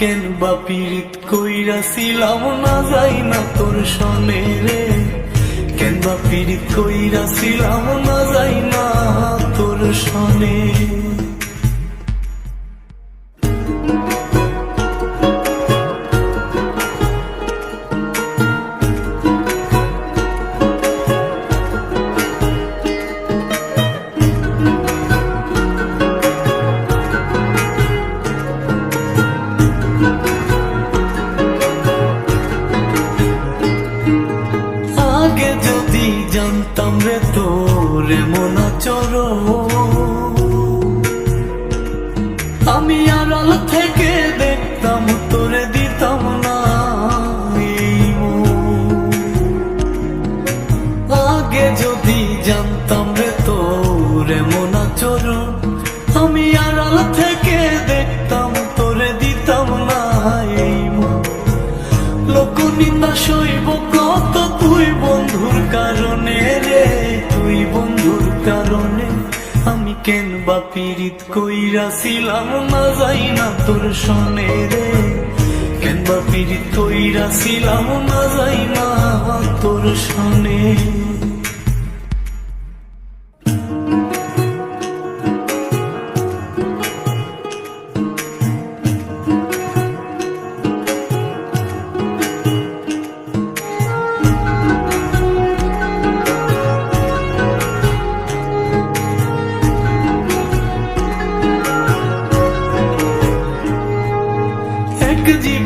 কেন বা পীড়িত কইরা ছিলাম? না যাই না তোর সনে রে। কেন বা পীড়িত কইরা ছিলাম? না যাই না তোর সনে জানতাম রে তোর মন চর আমি আড়াল থেকে দেখতাম তোরে দিতাম না আগে যদি জানতাম রে তোর এমন কেন বা পীড়িত কইরা ছিলাম না যাই না তোর সনে রে। কেন বা পীড়িত কইরা ছিলাম না যাই না তোর সনে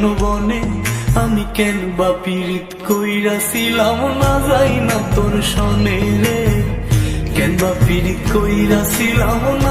কোন বনে আমি কেন বা পীড়িত কইরা ছিলাম? না যাই না তোর সনে রে। কেন বা পীড়িত কইরা ছিলাম? না